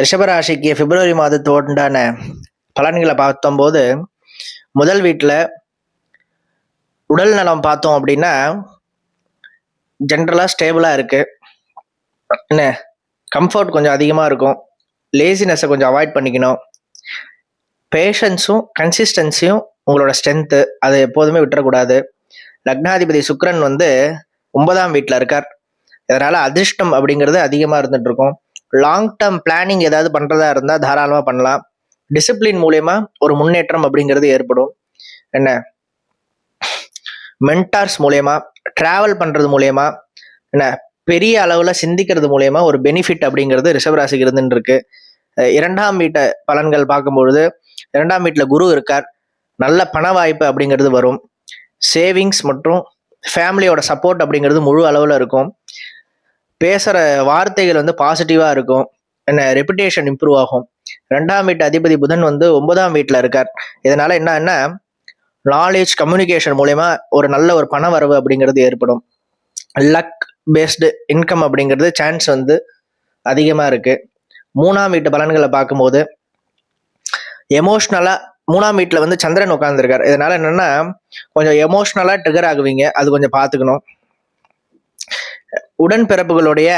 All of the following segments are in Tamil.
ரிஷபராசிக்கு பிப்ரவரி மாதத்தோடு உண்டான பலன்களை பார்த்தம்போது முதல் வீட்டில் உடல் நலம் பார்த்தோம் அப்படின்னா ஜென்ரலாக ஸ்டேபிளாக இருக்குது என்ன? கம்ஃபர்ட் கொஞ்சம் அதிகமாக இருக்கும். லேசினஸை கொஞ்சம் அவாய்ட் பண்ணிக்கணும். பேஷன்ஸும் கன்சிஸ்டன்சியும் உங்களோட ஸ்ட்ரென்த்து அதை எப்போதுமே விட்டுறக்கூடாது. லக்னாதிபதி சுக்ரன் வந்து ஒன்பதாம் வீட்டில் இருக்கார். இதனால் அதிர்ஷ்டம் அப்படிங்கிறது அதிகமாக இருந்துகிட்ருக்கும் இருக்கும். லாங் டேர்ம் பிளானிங் ஏதாவது பண்ணுறதா இருந்தால் தாராளமாக பண்ணலாம். டிசிப்ளின் மூலயமா ஒரு முன்னேற்றம் அப்படிங்கிறது ஏற்படும். என்ன? மென்டார்ஸ் மூலயமா ட்ராவல் பண்ணுறது மூலயமா என்ன? பெரிய அளவில் சிந்திக்கிறது மூலயமா ஒரு பெனிஃபிட் அப்படிங்கிறது ரிஷபராசிக்கு இருந்துட்டு இருக்கு இரண்டாம் வீட்டை பலன்கள் பார்க்கும்பொழுது இரண்டாம் வீட்டில் குரு இருக்கார். நல்ல பண வாய்ப்பு அப்படிங்கிறது வரும். சேவிங்ஸ் மற்றும் ஃபேமிலியோட சப்போர்ட் அப்படிங்கிறது முழு அளவில் இருக்கும். பேசுகிற வார்த்தைகள் வந்து பாசிட்டிவாக இருக்கும். என்ன ரெப்புடேஷன் இம்ப்ரூவ் ஆகும். ரெண்டாம் வீட்டு அதிபதி புதன் வந்து ஒன்பதாம் வீட்டில் இருக்கார். இதனால் என்னன்னா நாலேஜ் கம்யூனிகேஷன் மூலயமா ஒரு நல்ல ஒரு பண வரவு அப்படிங்கிறது ஏற்படும். லக் பேஸ்டு இன்கம் அப்படிங்கிறது சான்ஸ் வந்து அதிகமாக இருக்குது மூணாம் வீட்டு பலன்களை பார்க்கும்போது எமோஷ்னலாக மூணாம் வீட்டில் வந்து சந்திரன் உட்காந்துருக்கார் இதனால் என்னென்னா கொஞ்சம் எமோஷ்னலாக ட்ரிகர் ஆகுவீங்க. அது கொஞ்சம் பார்த்துக்கணும். உடன்பிறப்புகளுடைய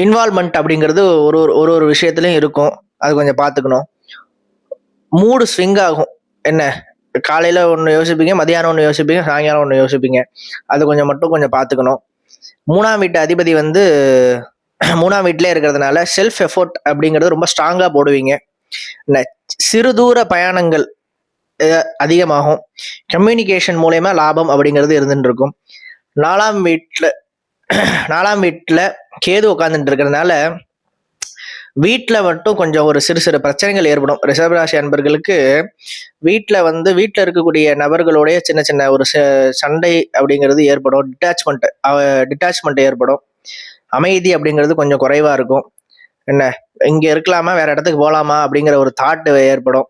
இன்வால்மெண்ட் அப்படிங்கிறது ஒரு ஒரு ஒரு ஒரு விஷயத்துலையும் இருக்கும். அது கொஞ்சம் பார்த்துக்கணும். மூடு ஸ்விங் ஆகும். என்ன? காலையில் ஒன்று யோசிப்பீங்க மதியானம் ஒன்று யோசிப்பீங்க சாயங்காலம் ஒன்று யோசிப்பீங்க. அது கொஞ்சம் மட்டும் கொஞ்சம் பார்த்துக்கணும். மூணாம் வீட்டு அதிபதி வந்து மூணாம் வீட்டிலே இருக்கிறதுனால செல்ஃப் எஃபோர்ட் அப்படிங்கிறது ரொம்ப ஸ்ட்ராங்காக போடுவீங்க. என்ன? சிறு தூர பயணங்கள் அதிகமாகும். கம்யூனிகேஷன் மூலயமா லாபம் அப்படிங்கிறது இருந்துட்டு இருக்கும். நாலாம் வீட்டில் நாலாம் வீட்டில் கேது உட்காந்துட்டு இருக்கிறதுனால வீட்டில் மட்டும் கொஞ்சம் ஒரு சிறு சிறு பிரச்சனைகள் ஏற்படும். ரிஷபராசி அன்பர்களுக்கு வீட்டில் வந்து வீட்டில் இருக்கக்கூடிய நபர்களுடைய சின்ன சின்ன ஒரு ச- சண்டை அப்படிங்கிறது ஏற்படும். டிட்டாச்மெண்ட் டிட்டாச்மெண்ட் ஏற்படும். அமைதி அப்படிங்கிறது கொஞ்சம் குறைவாக இருக்கும். என்ன? இங்கே இருக்கலாமா? வேற இடத்துக்கு போகலாமா அப்படிங்கிற ஒரு தாட் ஏற்படும்.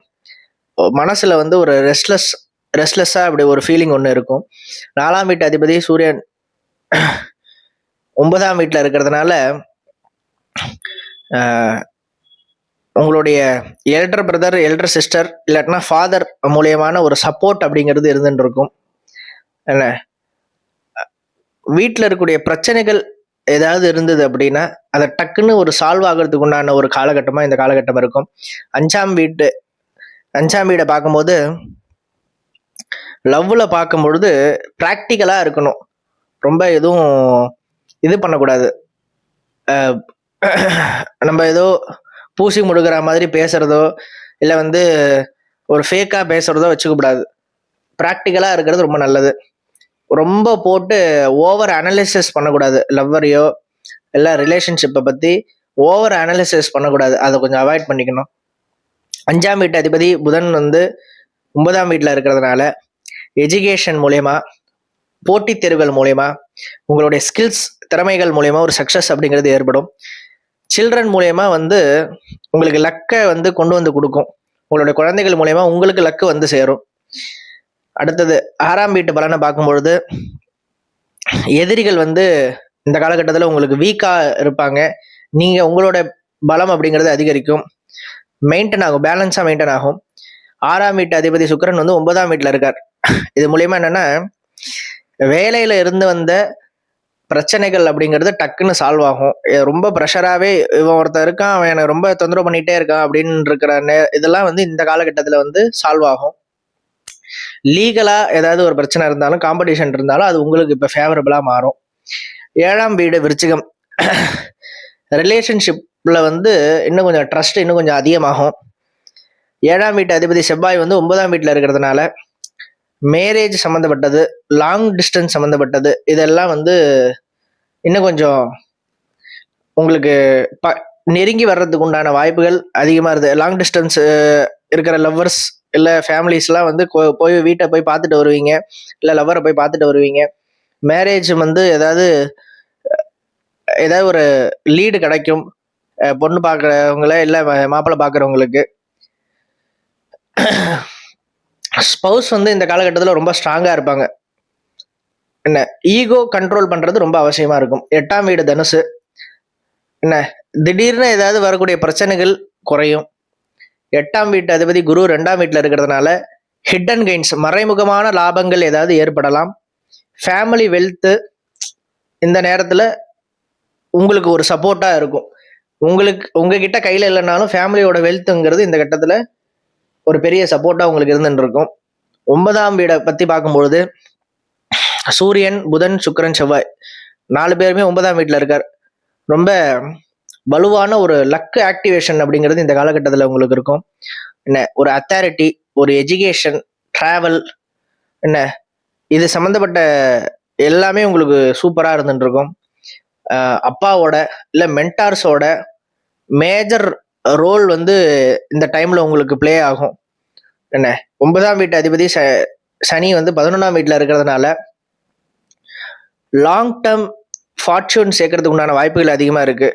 மனசில் வந்து ஒரு ரெஸ்ட்லெஸ் ரெஸ்ட்லெஸ்ஸாக அப்படி ஒரு ஃபீலிங் ஒன்று இருக்கும். நாலாம் வீட்டு அதிபதி சூரியன் ஒன்பதாம் வீட்டில் இருக்கிறதுனால உங்களுடைய எல்டர் பிரதர் எல்டர் சிஸ்டர் இல்லாட்டினா ஃபாதர் மூலியமான ஒரு சப்போர்ட் அப்படிங்கிறது இருந்துட்டு இருக்கும். என்ன? வீட்டில் இருக்கக்கூடிய பிரச்சனைகள் ஏதாவது இருந்தது அப்படின்னா அதை டக்குன்னு ஒரு சால்வ் ஆகிறதுக்கு உண்டான ஒரு காலகட்டமாக இந்த காலகட்டம் இருக்கும். அஞ்சாம் வீட்டு அஞ்சாம் வீடை பார்க்கும்போது லவ்வில் பார்க்கும் பொழுது ப்ராக்டிக்கலாக இருக்கணும். ரொம்ப எதுவும் இது பண்ணக்கூடாது. நம்ம ஏதோ பூசி முடுகிற மாதிரி பேசுகிறதோ இல்லை வந்து ஒரு ஃபேக்காக பேசுறதோ வச்சுக்கக்கூடாது. ப்ராக்டிக்கலாக இருக்கிறது ரொம்ப நல்லது. ரொம்ப போட்டு ஓவர் அனலிசிஸ் பண்ணக்கூடாது. லவ்வரையோ இல்லை ரிலேஷன்ஷிப்பை பற்றி ஓவர் அனலிசிஸ் பண்ணக்கூடாது. அதை கொஞ்சம் அவாய்ட் பண்ணிக்கணும். அஞ்சாம் வீட்டு அதிபதி புதன் வந்து ஒன்பதாம் வீட்டில் இருக்கிறதுனால எஜுகேஷன் மூலயமா போட்டித் தேர்வுகள் மூலயமா உங்களுடைய ஸ்கில்ஸ் திறமைகள் மூலயமா ஒரு சக்ஸஸ் அப்படிங்கிறது ஏற்படும். சில்ட்ரன் மூலயமா வந்து உங்களுக்கு லக்கை வந்து கொண்டு வந்து கொடுக்கும். உங்களுடைய குழந்தைகள் மூலயமா உங்களுக்கு லக்கு வந்து சேரும். அடுத்தது ஆறாம் வீட்டு பலனை பார்க்கும்பொழுது எதிரிகள் வந்து இந்த காலகட்டத்தில் உங்களுக்கு வீக்காக இருப்பாங்க. நீங்கள் உங்களோட பலம் அப்படிங்கிறது அதிகரிக்கும். மெயின்டைன் ஆகும் பேலன்ஸாக மெயின்டைன் ஆகும். ஆறாம் வீட்டு அதிபதி சுக்கிரன் வந்து ஒன்பதாம் வீட்டில் இருக்கார். இது மூலயமா என்னன்னா வேலையில இருந்து வந்த பிரச்சனைகள் அப்படிங்கிறது டக்குன்னு சால்வ் ஆகும். ரொம்ப ப்ரெஷராகவே இவன் ஒருத்தர் இருக்கான் அவன் எனக்கு ரொம்ப தொந்தரவு பண்ணிகிட்டே இருக்கான் அப்படின்னு இருக்கிற நே- இதெல்லாம் வந்து இந்த காலகட்டத்தில் வந்து சால்வ் ஆகும். லீகலாக ஏதாவது ஒரு பிரச்சனை இருந்தாலும் காம்படிஷன் இருந்தாலும் அது உங்களுக்கு இப்போ ஃபேவரபுளாக மாறும். ஏழாம் வீடு விருச்சிகம். ரிலேஷன்ஷிப்பில் வந்து இன்னும் கொஞ்சம் ட்ரஸ்ட் இன்னும் கொஞ்சம் அதிகமாகும். ஏழாம் வீட்டு அதிபதி செவ்வாய் வந்து ஒன்பதாம் வீட்டில் இருக்கிறதுனால மேரேஜ் சம்மந்தப்பட்டது லாங் டிஸ்டன்ஸ் சம்மந்தப்பட்டது இதெல்லாம் வந்து இன்னும் கொஞ்சம் உங்களுக்கு ப நெருங்கி வர்றதுக்கு உண்டான வாய்ப்புகள் அதிகமாக இருக்குது லாங் டிஸ்டன்ஸ் இருக்கிற லவ்வர்ஸ் இல்லை ஃபேமிலிஸ்லாம் வந்து போய் வீட்டை போய் பார்த்துட்டு வருவீங்க. இல்லை லவ்வரை போய் பார்த்துட்டு வருவீங்க. மேரேஜ் வந்து ஏதாவது ஏதாவது ஒரு லீடு கிடைக்கும். பொண்ணு பார்க்குறவங்கள இல்லை மாப்பிள்ளை பார்க்குறவங்களுக்கு. ஸ்பௌஸ் வந்து இந்த காலகட்டத்தில் ரொம்ப ஸ்ட்ராங்காக இருப்பாங்க. என்ன? ஈகோ கண்ட்ரோல் பண்ணுறது ரொம்ப அவசியமாக இருக்கும். எட்டாம் வீடு தனுசு. என்ன? திடீர்னு ஏதாவது வரக்கூடிய பிரச்சனைகள் குறையும். எட்டாம் வீட்டு அதிபதி குரு ரெண்டாம் வீட்டில் இருக்கிறதுனால ஹிடன் கெயின்ஸ் மறைமுகமான லாபங்கள் ஏதாவது ஏற்படலாம். ஃபேமிலி வெல்த்து இந்த நேரத்தில் உங்களுக்கு ஒரு சப்போர்ட்டாக இருக்கும். உங்களுக்கு உங்ககிட்ட கையில் இல்லைனாலும் ஃபேமிலியோட வெல்த்துங்கிறது இந்த கட்டத்தில் ஒரு பெரிய சப்போர்ட்டாக உங்களுக்கு இருந்துட்டு இருக்கும் ஒன்பதாம் வீடை பற்றி பார்க்கும்பொழுது சூரியன் புதன் சுக்கிரன் செவ்வாய் நாலு பேருமே ஒன்பதாம் வீட்டில் இருக்கார். ரொம்ப வலுவான ஒரு லக்கு ஆக்டிவேஷன் அப்படிங்கிறது இந்த காலகட்டத்தில் உங்களுக்கு இருக்கும். என்ன ஒரு அத்தாரிட்டி ஒரு எஜுகேஷன் ட்ராவல் என்ன இது சம்மந்தப்பட்ட எல்லாமே உங்களுக்கு சூப்பராக இருந்துட்டு இருக்கும் அப்பாவோட இல்லை மென்டார்ஸோட மேஜர் ரோல் வந்து இந்த டைமில் உங்களுக்கு ப்ளே ஆகும். என்ன? ஒன்பதாம் வீட்டு அதிபதி ச சனி வந்து பதினொன்றாம் வீட்டில் இருக்கிறதுனால லாங் டேர்ம் ஃபார்ச்சூன் சேர்க்கறதுக்கு உண்டான வாய்ப்புகள் அதிகமாக இருக்கு.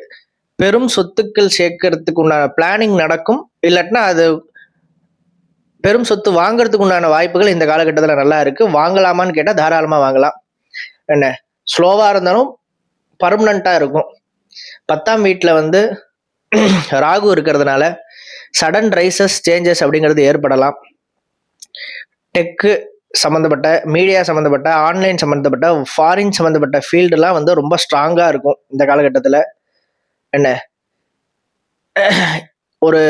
பெரும் சொத்துக்கள் சேர்க்கறதுக்கு உண்டான பிளானிங் நடக்கும். இல்லாட்டினா அது பெரும் சொத்து வாங்குறதுக்கு உண்டான வாய்ப்புகள் இந்த காலகட்டத்தில் நல்லா இருக்கு. வாங்கலாமான்னு கேட்டால் தாராளமாக வாங்கலாம். என்ன? ஸ்லோவாக இருந்தாலும் பர்மனண்ட்டாக இருக்கும். பத்தாம் வீட்டில் வந்து ராகு இருக்கிறதுனால சடன் ரைசஸ் சேஞ்சஸ் அப்படிங்கிறது ஏற்படலாம். டெக்கு சம்மந்தப்பட்ட மீடியா சம்மந்தப்பட்ட ஆன்லைன் சம்மந்தப்பட்ட ஃபாரின் சம்மந்தப்பட்ட ஃபீல்டுலாம் வந்து ரொம்ப ஸ்ட்ராங்காக இருக்கும் இந்த காலகட்டத்தில். என்ன? ஒரு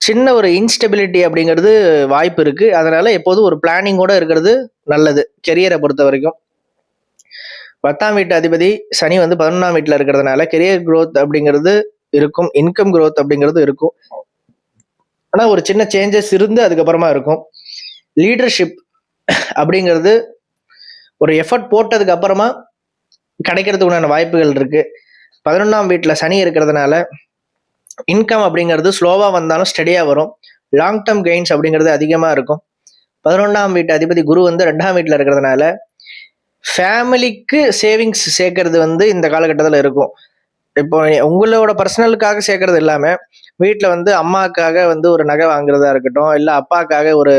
சின்ன ஒரு இன்ஸ்டெபிலிட்டி அப்படிங்கிறது வாய்ப்பு இருக்குது அதனால் எப்போதும் ஒரு பிளானிங்கோடு இருக்கிறது நல்லது கெரியரை பொறுத்த வரைக்கும். பத்தாம் வீட்டு அதிபதி சனி வந்து பதினொன்றாம் வீட்டில் இருக்கிறதுனால கெரியர் க்ரோத் அப்படிங்கிறது இருக்கும். இன்கம் க்ரோத் அப்படிங்கிறது இருக்கும். ஆனால் ஒரு சின்ன சேஞ்சஸ் இருந்து அதுக்கப்புறமா இருக்கும். லீடர்ஷிப் அப்படிங்கிறது ஒரு எஃபர்ட் போட்டதுக்கு அப்புறமா கிடைக்கிறதுக்கு உண்டான வாய்ப்புகள் இருக்கு. பதினொன்றாம் வீட்டில் சனி இருக்கிறதுனால இன்கம் அப்படிங்கிறது ஸ்லோவாக வந்தாலும் ஸ்டெடியாக வரும். லாங் டேர்ம் கெயின்ஸ் அப்படிங்கிறது அதிகமாக இருக்கும். பதினொன்றாம் வீட்டு அதிபதி குரு வந்து ரெண்டாம் வீட்டில் இருக்கிறதுனால ஃபேமிலிக்கு சேவிங்ஸ் சேர்க்கறது வந்து இந்த காலகட்டத்தில் இருக்கும். இப்போ உங்களோட பர்சனலுக்காக சேர்க்கறது இல்லாமல் வீட்டில் வந்து அம்மாக்காக வந்து ஒரு நகை வாங்குறதா இருக்கட்டும் இல்லை அப்பாக்காக ஒரு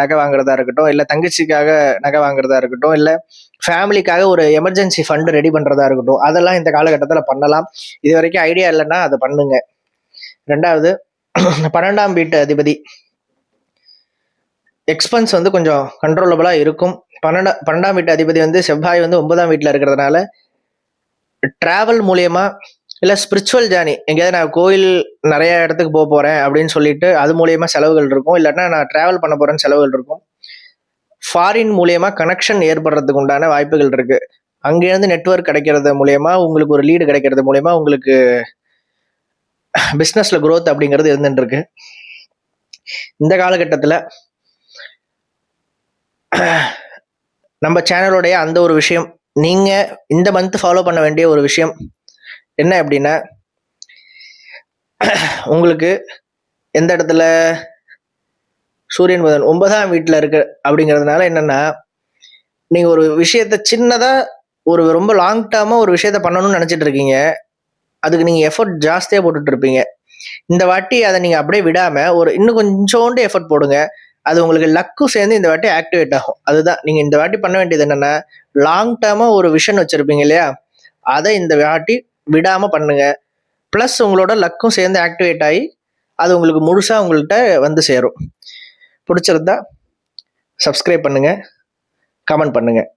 நகை வாங்குறதா இருக்கட்டும் இல்லை தங்கச்சிக்காக நகை வாங்குறதா இருக்கட்டும் இல்லை ஃபேமிலிக்காக ஒரு எமர்ஜென்சி ஃபண்டு ரெடி பண்ணுறதா இருக்கட்டும் அதெல்லாம் இந்த காலகட்டத்தில் பண்ணலாம். இது வரைக்கும் ஐடியா இல்லைன்னா அதை பண்ணுங்க. ரெண்டாவது பன்னெண்டாம் வீட்டு அதிபதி. எக்ஸ்பென்ஸ் வந்து கொஞ்சம் கண்ட்ரோலபிளாக இருக்கும். பன்னெண்டா பன்னெண்டாம் வீட்டு அதிபதி வந்து செவ்வாய் வந்து ஒன்பதாம் வீட்டில் இருக்கிறதுனால ட்ராவல் மூலியமா இல்லை ஸ்பிரிச்சுவல் ஜேர்னி எங்கேயாவது நான் கோயில் நிறைய இடத்துக்கு போக போகிறேன் அப்படின்னு சொல்லிட்டு அது மூலியமா செலவுகள் இருக்கும். இல்லைன்னா நான் டிராவல் பண்ண போகிறேன்னு செலவுகள் இருக்கும். ஃபாரின் மூலியமா கனெக்ஷன் ஏற்படுறதுக்கு உண்டான வாய்ப்புகள் இருக்கு. அங்கேருந்து நெட்வொர்க் கிடைக்கிறது மூலியமா உங்களுக்கு ஒரு லீடு கிடைக்கிறது மூலியமா உங்களுக்கு பிஸ்னஸ்ல க்ரோத் அப்படிங்கிறது இருந்துட்டு இருக்கு. இந்த காலகட்டத்தில் நம்ம சேனலோடைய அந்த ஒரு விஷயம் நீங்கள் இந்த மந்த் ஃபாலோ பண்ண வேண்டிய ஒரு விஷயம் என்ன அப்படின்னா உங்களுக்கு எந்த இடத்துல சூரியன் புதன் ஒன்பதாம் வீட்டில் இருக்கு அப்படிங்கிறதுனால என்னென்னா நீங்கள் ஒரு விஷயத்த சின்னதாக ஒரு ரொம்ப லாங் டேர்மாக ஒரு விஷயத்த பண்ணணும்னு நினைச்சிட்டு இருக்கீங்க. அதுக்கு நீங்கள் எஃபர்ட் ஜாஸ்தியாக போட்டுட்டு இருப்பீங்க. இந்த வாட்டி அதை நீங்கள் அப்படியே விடாமல் ஒரு இன்னும் கொஞ்சோண்டு எஃபர்ட் போடுங்க. அது உங்களுக்கு லக்கும் சேர்ந்து இந்த வாட்டி ஆக்டிவேட் ஆகும். அதுதான். நீங்கள் இந்த வாட்டி பண்ண வேண்டியது என்னென்னா லாங் டேர்மா ஒரு விஷன் வச்சுருப்பீங்க இல்லையா? அதை இந்த வாட்டி விடாமல் பண்ணுங்க. ப்ளஸ் உங்களோட லக்கும் சேர்ந்து ஆக்டிவேட் ஆகி அது உங்களுக்கு முழுசாக உங்கள்கிட்ட வந்து சேரும். பிடிச்சிருந்தா சப்ஸ்கிரைப் பண்ணுங்கள் கமெண்ட் பண்ணுங்கள்